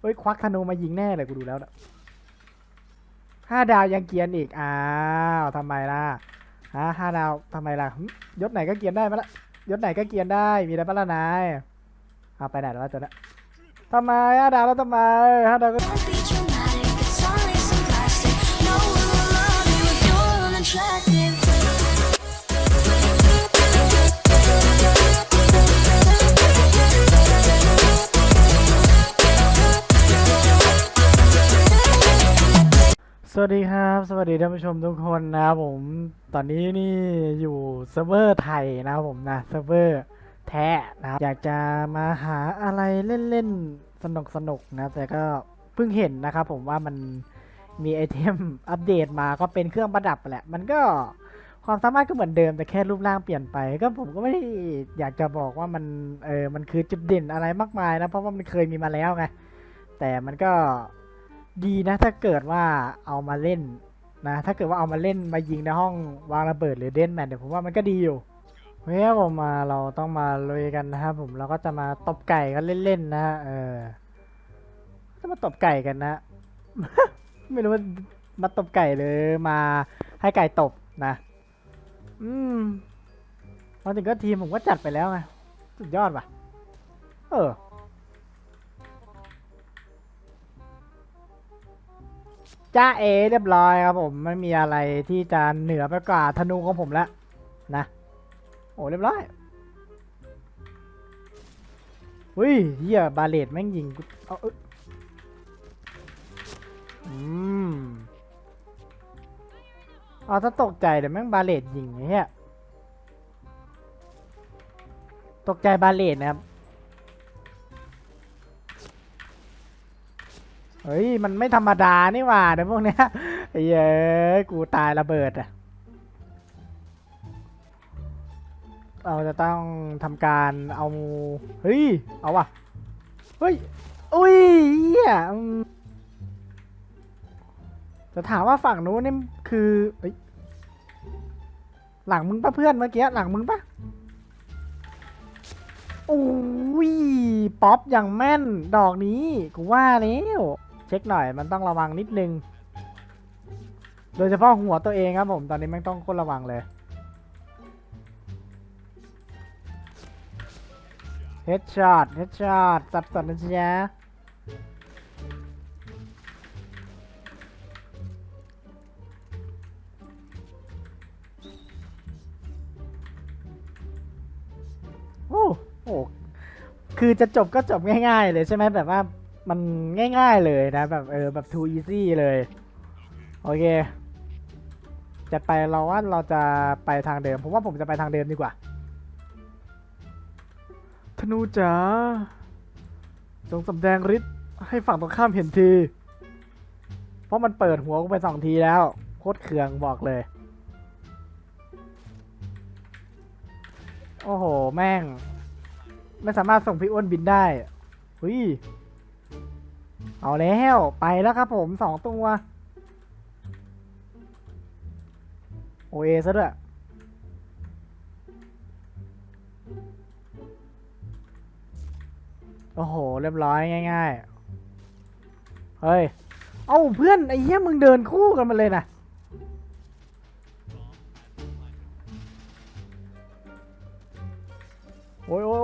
เฮ้ยควักธนูมายิงแน่เลยกูดูแล้วนะห้าดาวยังเกียนอีก อ้าวทำไมล่ะฮะห้าดาวทำไมล่ะยศไหนก็เกียนได้มาละยศไหนก็เกียนได้มีอะไรบ้างล่ะนายเอาไปไหนแล้ววะตัวนี้ทำไมห้าดาวแล้วทำไมห้าดาวก็ สวัสดีครับ สวัสดีท่านผู้ชมทุกคนนะครับผมตอนนี้นี่อยู่เซิร์ฟเวอร์ไทยนะครับผมนะเซิร์ฟเวอร์แท้นะครับอยากจะมาหาอะไรเล่นๆ สนุกๆนะ แต่ก็เพิ่งเห็นนะครับผมว่ามันมีไอเทมอัปเดตมาก็เป็นเครื่องประดับแหละ มันก็ความสามารถก็เหมือนเดิมแต่แค่รูปร่างเปลี่ยนไป ก็ผมก็ไม่ได้อยากจะบอกว่ามันเออมันคือจุดเด่นอะไรมากมายนะเพราะว่ามันเคยมีมาแล้วไงแต่มันก็ ดีนะถ้าเกิดว่าเอามาเล่นนะ ถ้าเกิดว่าเอามาเล่นมายิงในห้องวางระเบิดหรือเดนแมนเดี๋ยวผมว่ามันก็ดีอยู่เฮ้ยผมมาเราต้องมาลุยกันนะครับผมเราก็จะมาตบไก่กันเล่นๆนะเออจะมาตบไก่กันนะ ไม่รู้ว่ามาตบไก่หรือมาให้ไก่ตบนะ อืมมาถึงก็ทีมผมก็จัดไปแล้วไงสุดยอดว่ะ เออ จ้าเอเรียบร้อยครับผมไม่มีอะไรที่จะเหนือไปกว่าธนูของผมแล้วนะโอ้เรียบร้อยอุ้ยเฮียบาเลตแม่งยิงเอาอ้ยอืมเอาถ้าตกใจเดี๋ยวแม่งบาเลตยิงไอ้เฮียตกใจบาเลตนะครับ เฮ้ย มันไม่ธรรมดานี่หว่าเดี๋ยวพวกเนี้ยเย้กูตายระเบิดอะ เราจะต้องทำการเอา เฮ้ย เอาว่ะ เฮ้ย อุ้ยเหี้ยจะถามว่าฝั่งนู้นนี่คือเฮ้ยหลังมึงปะเพื่อนเมื่อกี้หลังมึงปะโอ้ยป๊อปอย่างแม่นดอกนี้ กูว่าแล้ว เช็คหน่อยมันต้องระวังนิดนึง โดยเฉพาะหัวตัวเองครับผมตอนนี้ม่งต้องคนระวังเลยเฮดช็อตเฮดช็อตสับสนนะจ๊ะโอ้โหคือจะจบก็จบง่าย ๆ เลยใช่ไหมแบบว่า มันง่ายๆเลยนะ แบบเออแบบ too easy เลย โอเค จะไปเราว่าเราจะไปทางเดิม ผมว่าผมจะไปทางเดิมดีกว่า ธนูจ๋าจงสำแดงฤทธิ์ให้ฝั่งตรงข้ามเห็นที เพราะมันเปิดหัวกูไปสองทีแล้ว โคตรเคืองบอกเลย โอ้โห แม่ง ไม่สามารถส่งพี่อ้วนบินได้หุย เอาแล้วไปแล้วครับผมสองตัวโอเอซะด้วยโอ้โห เรียบร้อยง่ายๆ เฮ้ย เอ้าเพื่อน ไอ้เหี้ยมึงเดินคู่กันมาเลยนะ โอ้ยโอ้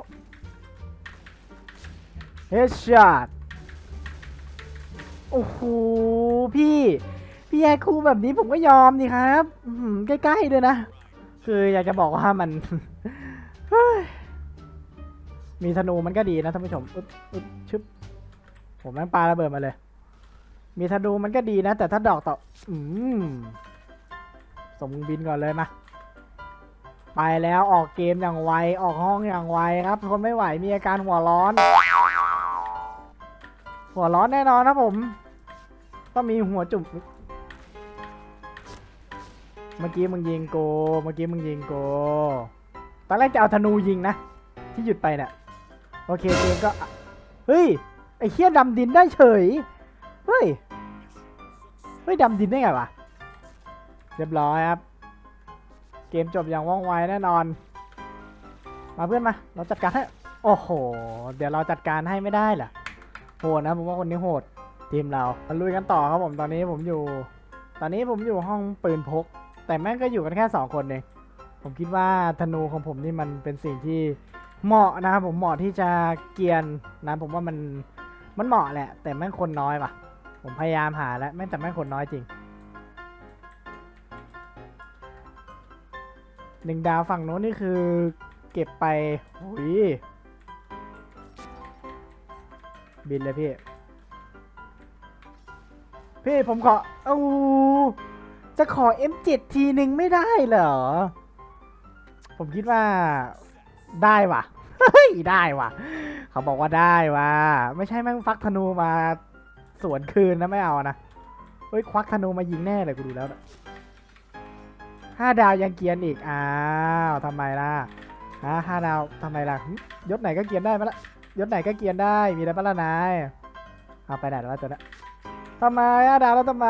ยเฮดช็อต อ้โหพี่ พี่แยกคู่แบบนี้ผมก็ยอมดีครับใกล้ๆด้วยนะ คืออยากจะบอกว่ามันมีธนูมันก็ดีนะท่านผู้ชมอึ๊บอึ๊บชึบผมแม่งปลาระเบิดมาเลย มีธนูมันก็ดีนะ แต่ถ้าดอกต่อ อืมส่งบินก่อนเลยมาไปแล้วออกเกมอย่างไว ออกห้องอย่างไวครับทนไม่ไหวมีอาการหัวร้อน หัวร้อนแน่นอนนะผม ต้องมีหัวจุ่มเมื่อกี้มึงยิงโก เมื่อกี้มึงยิงโก ตอนแรกจะเอาธนูยิงนะ ที่หยุดไปเนี่ย โอเคเกมก็ เฮ้ย ไอ้เคี้ยดำดินได้เฉย เฮ้ย เฮ้ยดำดินได้ไงวะ เรียบร้อยครับ เกมจบอย่างว่องไวแน่นอน มาเพื่อนมา เราจัดการให้ โอ้โห เดี๋ยวเราจัดการให้ไม่ได้เหรอโหดนะผมว่าคนนี้โหด ทีมเรามาลุยกันต่อครับผมตอนนี้ผมอยู่ ตอนนี้ผมอยู่ห้องปืนพก แต่แม่งก็อยู่กันแค่สองคนเองผมคิดว่าธนูของผมนี่มันเป็นสิ่งที่เหมาะนะครับผมเหมาะที่จะเกียนนะผมว่ามันมันเหมาะแหละ แต่แม่งคนน้อยว่ะ ผมพยายามหาแล้วแม่งแต่แม่งคนน้อยจริงหนึ่งดาวฝั่งโน้นนี่คือเก็บไปโอ้ยบินเลยพี่ พี่ผมขอเอาจะขอ M7 ทีหนึ่งไม่ได้เหรอ ผมคิดว่าได้ว่ะเฮ้ยได้ว่ะ เขาบอกว่าได้ว่ะ ไม่ใช่แม่งฟักธนูมาสวนคืนนะไม่เอานะ เฮ้ยควักธนูมายิงแน่เลยกูดูแล้วนะห้าดาวยังเกียนอีก อ้าวทำไมล่ะฮะห้าดาวทำไมล่ะ ยศไหนก็เกียนได้มาละ ยศไหนก็เกียนได้ มีอะไรบ้างล่ะนาย เอาไปไหนแล้ววะตัวนี้ ทำไมห้าดาวแล้วทำไม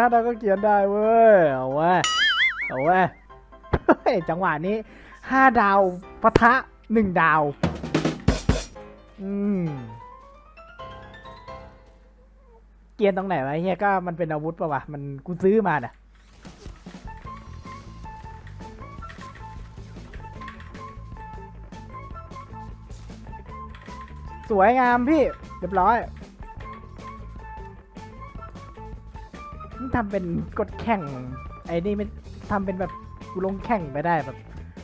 ห้าดาวก็เขียนได้เว้ย เอาเว้ย เอาเว้ย จังหวะนี้ห้าดาวปะทะหนึ่งดาว อืม เกียนตรงไหนวะเฮียก็มันเป็นอาวุธปะวะ มันกูซื้อมาเนี่ยสวยงามพี่ เรียบร้อย ทำเป็นกดแข่ง ไอ้นี่ไม่ทำเป็นแบบกูลงแข่งไปได้แบบ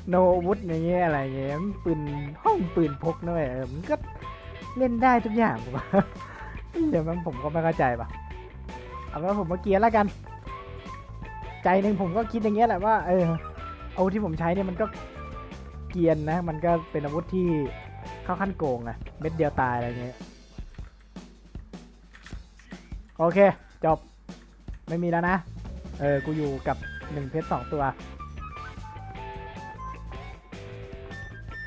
โนวุธอย่างเงี้ยอะไรอย่างเงี้ยมันปืนห้องปืนพกด้วยเออมันก็เล่นได้ทุกอย่างผมว่าเดี๋ยวมันผมก็ไม่เข้าใจป่ะเอาว่าผมมาเกียร์แล้วกัน ใจหนึ่งผมก็คิดอย่างเงี้ยแหละว่า เอออาวุธที่ผมใช้เนี่ยมันก็เกียนนะ มันก็เป็นอาวุธที่เข้าขั้นโกงอะเม็ดเดียวตายอะไรเงี้ย โอเค จบ ไม่มีแล้วนะ เออ กูอยู่กับหนึ่งเพชรสองตัว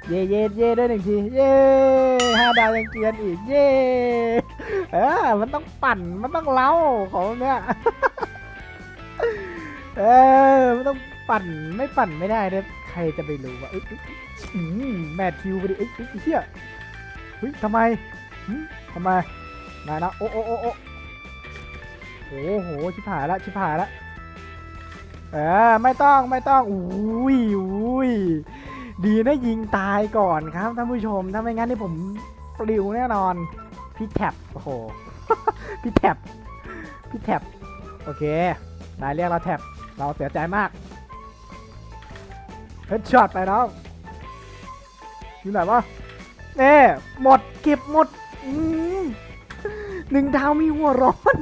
เย่เย่เย่ด้วยหนึ่งที เย่ห้าดาวยังเกียนอีก เย่เออ มันต้องปั่น มันต้องเล้าของเนี้ย เออ มันต้องปั่น ไม่ปั่นไม่ได้เนี่ยใครจะไปรู้ว่าเอ้ยเอ้ยอืมแมทคิวไปดิเอ้ยเฮียเฮ้ยทำไมทำไมนายนะโอ้โอ้โอ้ โอ้โหชิบหายละชิบหายละเออไม่ต้องไม่ต้องอุ้ยอุ้ยดีนะยิงตายก่อนครับท่านผู้ชมถ้าไม่งั้นนี่ผมปลิวแน่นอน พี่แท็บโอ้โหพี่แท็บพี่แท็บโอเคนายเรียกเราแท็บเราเสียใจมากเฮดช็อตไปน้องอยู่ไหนวะเน่หมดเก็บหมดหนึ่งดาวมีหัวร้อน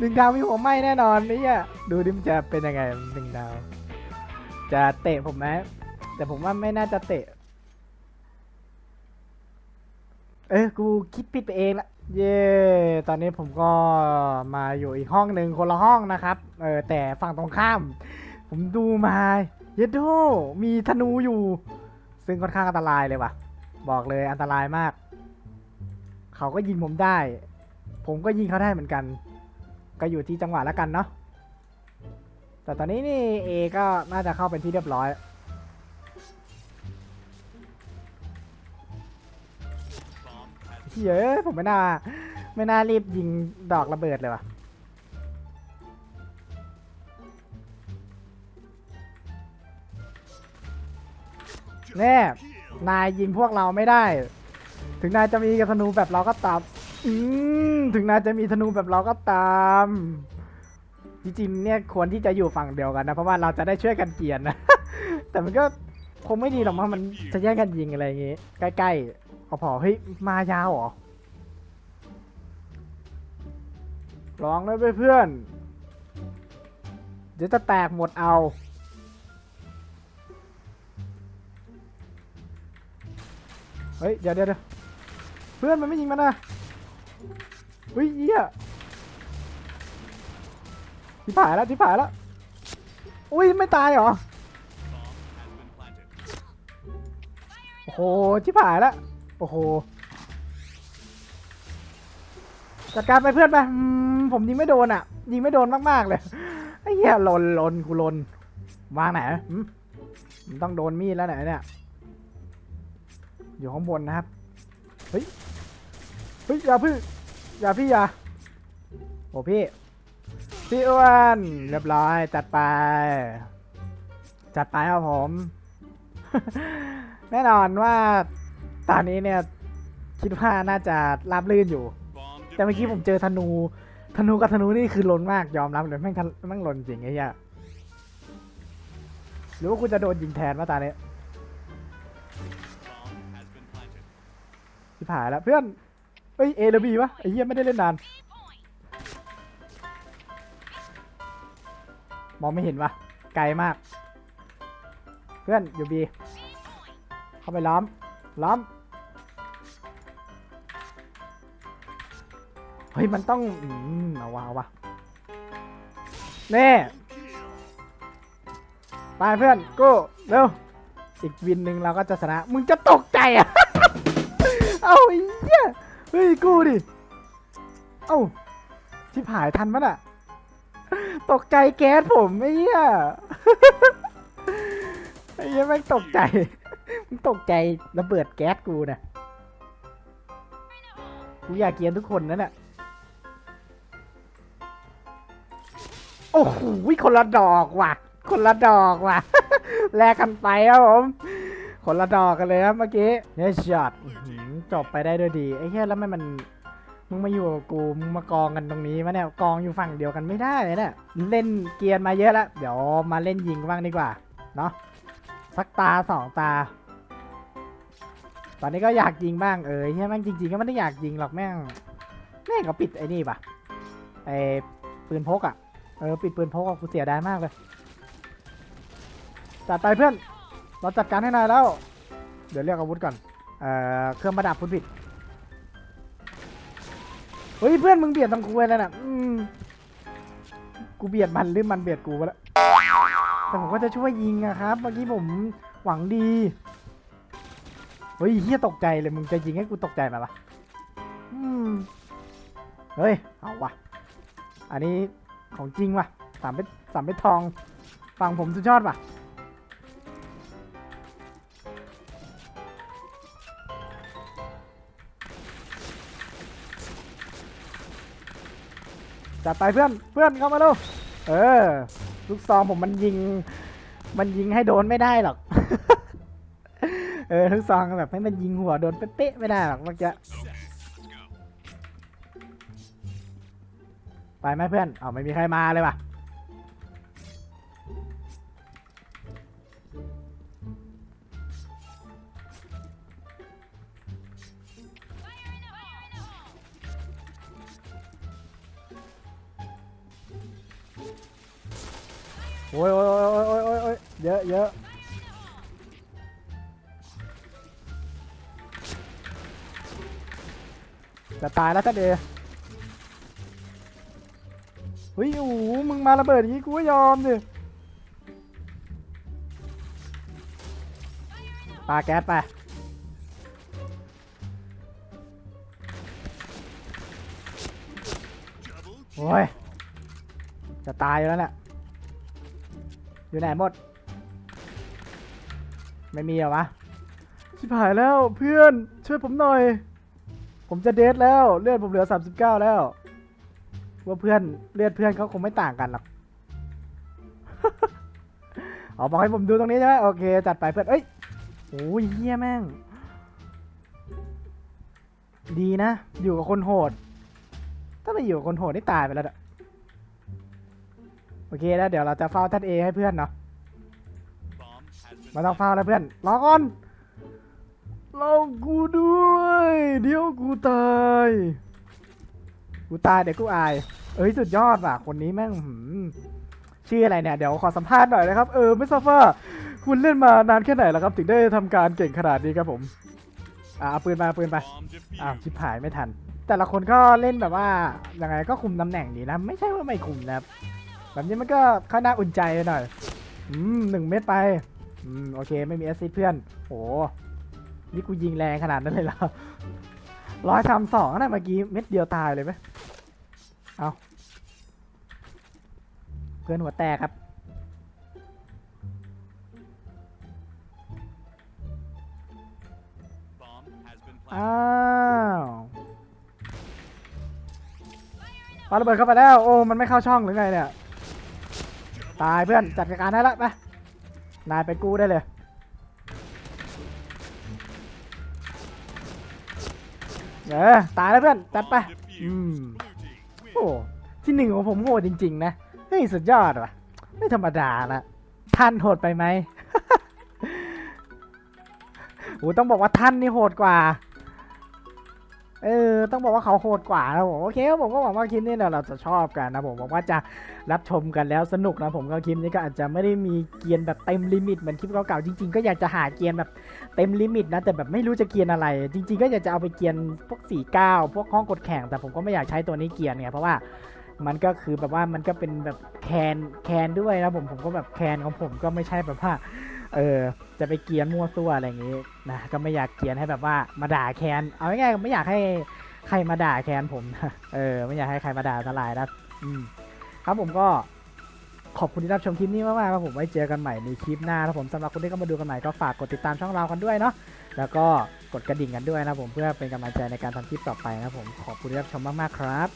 หนึ่งดาวมีหัวไหม้แน่นอนนี่อะดูดิมันจะเป็นยังไงหนึ่งดาว จะเตะผมไหมแต่ผมว่าไม่น่าจะเตะ เอ้ยกูคิดผิดไปเองละเย่ตอนนี้ผมก็มาอยู่อีกห้องหนึ่งคนละห้องนะครับ เออแต่ฝั่งตรงข้าม ผมดูมาเยดโดมีธนูอยู่ ซึ่งค่อนข้างอันตรายเลยว่ะ บอกเลยอันตรายมาก เขาก็ยิงผมได้ ผมก็ยิงเขาได้เหมือนกัน ก็อยู่ที่จังหวะแล้วกันเนาะแต่ตอนนี้นี่เอก็น่าจะเข้าเป็นที่เรียบร้อยเฮ้ผมไม่น่า ไม่น่ารีบยิงดอกระเบิดเลยว่ะแน่นายยิงพวกเราไม่ได้ ถึงนายจะมีกระธนูแบบเราก็ตาม อืมถึงนายจะมีธนูแบบเราก็ตาม จริงๆเนี่ยควรที่จะอยู่ฝั่งเดียวกันนะ เพราะว่าเราจะได้ช่วยกันเกลียนนะ แต่มันก็คงไม่ดีหรอกมั้งมันจะแย่งกันยิงอะไรอย่างงี้ ใกล้ๆพอๆเฮ้ยมายาวเหรอลองเลยเพื่อน เดี๋ยวจะแตกหมดเอาเฮ้ยเดี๋ยวเดี๋ยวเพื่อนมันไม่ยิงมันนะ เฮ้ยเหี้ยที่ผ่ายแล้วที่ผ่ายแล้ว อุ้ยไม่ตายเหรอ โอ้โหที่ผ่ายแล้ว โอ้โห จัดการไปเพื่อนไปผมยิงไม่โดนอะ ยิงไม่โดนมากๆเลยไอ้เหี้ยหลนหลนกูหลนวางไหนอืมมันต้องโดนมีดแล้วไหนเนี่ยอยู่ข้างบนนะครับ เฮ้ย เฮ้ยอย่าพี่ อย่าพี่อย่าโอ้พี่ พี่อ้วนเรียบร้อย จัดไป จัดไปครับผม แน่นอนว่าตอนนี้เนี่ย คิดว่าน่าจะราบลื่นอยู่ แต่เมื่อกี้ผมเจอธนู ธนูกับธนูนี่คือล้นมากยอมรับเลยแม่งแม่งล้นจริงไอ้เหี้ยหรือว่ากูจะโดนยิงแทนมาตาเนี้ยที่ผ่านแล้วเพื่อน เอ้ยเอหรือบีวะไอ้เหี้ยไม่ได้เล่นนาน มองไม่เห็นวะไกลมาก เพื่อนอยู่บีเข้าไปล้อมล้อมเฮ้ยมันต้องอืมเอาวะเอาวะเน่ไปเพื่อนกูเร็วอีกวินหนึ่งเราก็จะชนะ มึงจะตกใจอะ เอาอ้ เฮ้ยกูดิ เอ้า ชิบหายทันปะน่ะ ตกใจแก๊สผมไอ้เหี้ย ไอ้เหี้ยแม่งตกใจมึงตกใจระเบิดแก๊สกูนะกูอยากเกรียนทุกคนนั่นแหละโอ้โหคนละดอกว่ะ คนละดอกว่ะ แลกกันไปครับผม คนละดอกกันเลยครับเมื่อกี้เฮ้ยช็อตจบไปได้ด้วยดีไอ้เหี้ยแล้วไมันมันมึงมาอยู่กับกูมึงมากองกันตรงนี้มะเนี่ยกองอยู่ฝั่งเดียวกันไม่ได้เลยเนี่ยเล่นเกียร์มาเยอะแล้ว เดี๋ยวมาเล่นยิงบ้างดีกว่า เนาะสักตาสองตา ตอนนี้ก็อยากยิงบ้างเออเฮียแม่งจริง ๆ ก็ไม่ได้อยากยิงหรอกแม่งแม่งก็ปิดไอ้นี่ปะไอ้ปืนพกอะ่ะเออปิดปืนพกอะกูเสียดายมากเลยจัดไปเพื่อน เราจัดการให้นายแล้ว เดี๋ยวเรียกอาวุธก่อน เอ่อ เครื่องประดับพุทผิด เฮ้ยเพื่อนมึงเบียดตรงกูไปแล้วน่ะอืมกูเบียดมันหรือมันเบียดกูไปแล้วแต่ผมก็จะช่วยยิงอะครับ เมื่อกี้ผมหวังดี เฮ้ยเฮียตกใจเลยมึงจะยิงให้กูตกใจไหมวะอืม เฮ้ย เอาวะอันนี้ของจริงว่ะสามเพชรสามเพชรทอง ฝั่งผมสุดยอดว่ะ จัดไปเพื่อนเพื่อนเข้ามาดูเออ ลูกซองผมมันยิง มันยิงให้โดนไม่ได้หรอก เออลูกซองแบบให้มันยิงหัวโดนเป๊ะไม่ได้หรอกเมื่อกี้ไปไหมเพื่อนเอาไม่มีใครมาเลยว่ะ โอ้ยโอ้ยโอ้ยโอ้ยโอ้ยโอ้ยเยอะเยอะจะตายแล้วท่านเดเฮ้ยโอ้โหมึงมาระเบิดอย่างนี้กูก็ยอมดิปาแก๊สไปโอ้ยจะตายแล้วแหละ อยู่ไหนหมด ไม่มีเหรอวะชิบหายแล้วเพื่อนช่วยผมหน่อย ผมจะเดทแล้วเลือดผมเหลือ 39 แล้ว ว่าเพื่อนเลือดเพื่อนเขาคงไม่ต่างกันหรอกอ๋อบอกให้ผมดูตรงนี้ใช่ไหมโอเค จัดไปเพื่อนเอ้ยโอ้ยเฮี้ยแม่ง ดีนะ อยู่กับคนโหด ถ้าไม่อยู่กับคนโหดนี่ตายไปแล้วอะ โอเคแล้วเดี๋ยวเราจะเฝ้าท่านเอให้เพื่อนเนาะไมาต้องเฝ้าแล้วเพื่อนรอก่อนรอกูด้วย เดี๋ยวกูตายกูตายเดี๋ยวกูอาย เอ้ยสุดยอดว่ะคนนี้แม่งหืมชื่ออะไรเนี่ยเดี๋ยวขอสัมภาษณ์หน่อยนะครับเออไม่ทราบว่าคุณเล่นมานานแค่ไหนแล้วครับ ถึงได้ทำการเก่งขนาดนี้ครับผมอ่าเอาปืนมาเอาปืนไปอ้าวชิบหายไม่ทัน แต่ละคนก็เล่นแบบว่ายังไงก็คุมตำแหน่งดีนะ ไม่ใช่ว่าไม่คุมนะครับ แบบนี้มันก็ค่าน่าอุ่นใจหน่อย อืมหนึ่งเม็ดไป อืม โอเค ไม่มีแอสซิดเพื่อน โห นี่กูยิงแรงขนาดนั้นเลยเหรอร้อยสามสองนะเมื่อกี้เม็ดเดียวตายเลยไหมเอาเพื่อนหัวแตกครับ อ้าวปาระเบิดเข้าไปแล้ว โอ้ มันไม่เข้าช่องหรือไงเนี่ย ตายเพื่อนจัดการได้ละไปนายไปกู้ได้เลยเออตายแล้วเพื่อนจัดไปอืมโอ้ที่หนึ่งของผมโหดจริง ๆ นะเฮ้ยสุดยอดว่ะ ไม่ธรรมดาละท่านโหดไปไหมโอ้ต้องบอกว่าท่านนี่โหดกว่า เออต้องบอกว่าเขาโหดกว่านะผมโอเคผมก็หวังว่าคลิปนี้เนี่ยเราจะชอบกันนะผมหวังว่าจะรับชมกันแล้วสนุกนะผมก็คลิปนี้ก็อาจจะไม่ได้มีเกียร์แบบเต็มลิมิตเหมือนคลิปเก่าๆจริงๆก็อยากจะหาเกียร์แบบเต็มลิมิตนะแต่แบบไม่รู้จะเกียร์อะไร จริง ๆ ก็อยากจะเอาไปเกียร์พวก4 9พวกห้องกดแข่งแต่ผมก็ไม่อยากใช้ตัวนี้เกียร์เนี่ยเพราะว่ามันก็คือแบบว่ามันก็เป็นแบบแคนแคนด้วยนะผมผมก็แบบแคนของผมก็ไม่ใช่แบบว่า เออ จะไปเกียนมั่วซั่วอะไรอย่างงี้นะก็ไม่อยากเกียนให้แบบว่ามาด่าแคนเอาง่ายๆไม่อยากให้ใครมาด่าแคนผมนะเออไม่อยากให้ใครมาด่าทลายนะอืมครับผมก็ขอบคุณที่รับชมคลิปนี้มากๆครับผมไว้เจอกันใหม่ในคลิปหน้าครับผมสำหรับคนที่เข้ามาดูกันใหม่ก็ฝากกดติดตามช่องเรากันด้วยเนาะแล้วก็กดกระดิ่งกันด้วยนะผมเพื่อเป็นกำลังใจในการทำคลิปต่อไปนะครับผมขอบคุณที่รับชมมากๆครับ